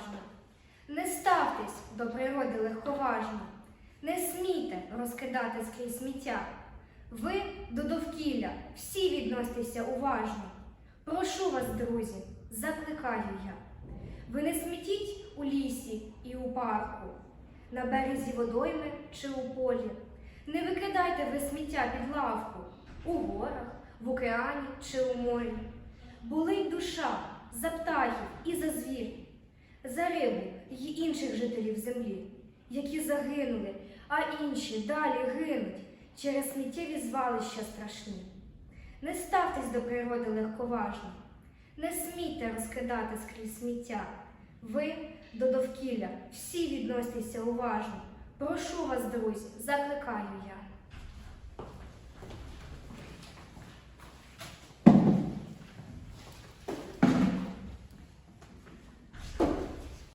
поважно. Не ставтесь до природи легковажно, не смійте розкидати скрізь сміття. Ви до довкілля всі відносьтеся уважно. Прошу вас, друзі, закликаю я. Ви не смітіть у лісі і у парку, на березі водойми чи у полі. Не викидайте ви сміття під лавку у горах, в океані чи у морі. Болить душа за птахів і за звір, за рибу й інших жителів землі, які загинули, а інші далі гинуть через сміттєві звалища страшні. Не ставтесь до природи легковажно, не смійте розкидати скрізь сміття. Ви до довкілля всі відносьтеся уважно. Прошу вас, друзі, закликаю я.